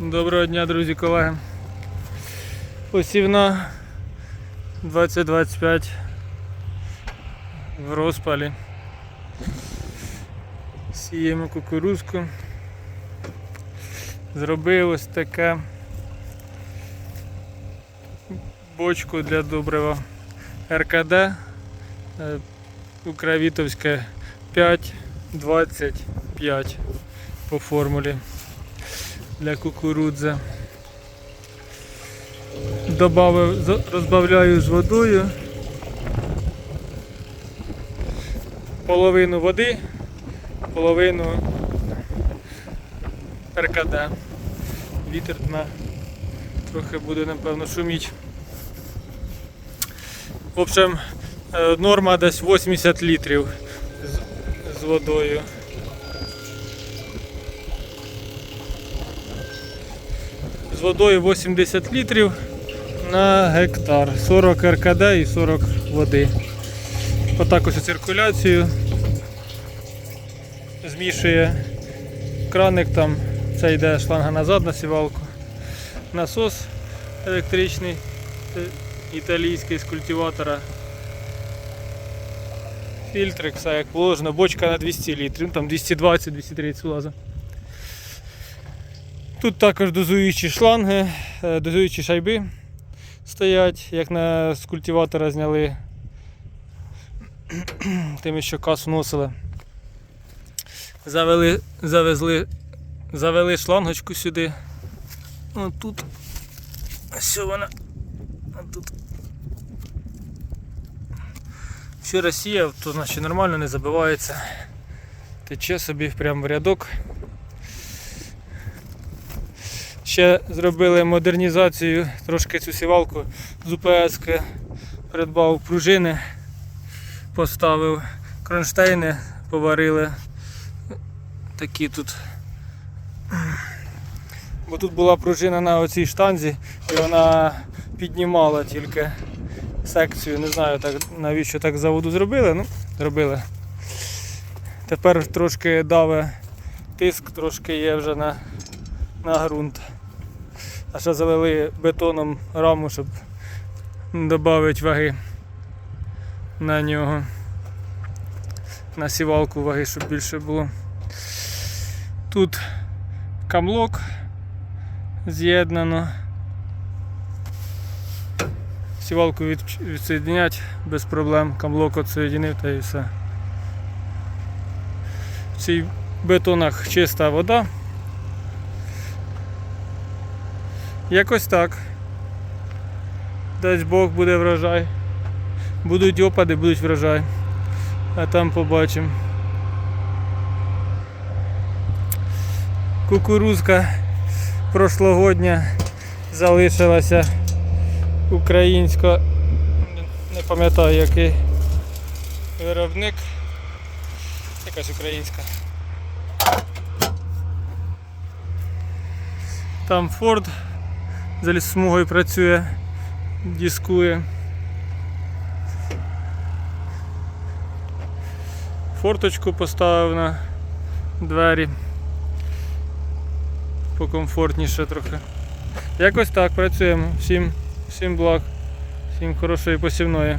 Доброго дня, друзі, колеги. Посівна 2025 в розпалі. Сіємо кукурузку. Зробив ось таке бочку для добрива РКД е, Укравітовське 5,25 по формулі для кукурудзи. Добавив, розбавляю з водою. Половину води, половину РКД. Вітер дме. Трохи буде, напевно, шуміть. В общем, е, норма десь 80 літрів з, з водою. З водою 80 літрів на гектар. 40 РКД і 40 води. Отак ось циркуляцію. Змішує краник там, це йде шланга назад на сівалку. Насос електричний е, італійський з культиватора. Фільтрик, все як положено, бочка на 200 літрів, ну, там 220-230 влазить. Тут також дозуючі шланги, е, дозуючі шайби стоять, як на з культиватора зняли тими, що касу носили. Завели, завезли, завели шлангочку сюди. Ось тут. Ось вона. Тут. Вчора сіяв, то значить нормально не забивається. Тече собі прямо в рядок. Ще зробили модернізацію, трошки цю сівалку з УПС придбав пружини, поставив кронштейни, поварили. Такі тут. Бо тут була пружина на оцій штанзі і вона піднімала тільки секцію. Не знаю так, навіщо так заводу зробили, ну, зробили. Тепер трошки даве тиск, трошки є вже на, на ґрунт. А ще залили бетоном раму, щоб додати ваги на нього. На сівалку ваги, щоб більше було. Тут камлок з'єднано. Сівалку від, без проблем. Камлок відсоєдинив та і все. В цих бетонах чиста вода. Якось так. Дасть Бог буде врожай. Будуть опади, будуть врожай. А там побачимо. Кукурузка прошлогодня залишилася українська. Не пам'ятаю який виробник. Якась українська. Там Форд за лісосмугою працює, дискує. Форточку поставив на двері. Покомфортніше трохи. Якось так працюємо. Всім, всім благ, всім хорошої посівної.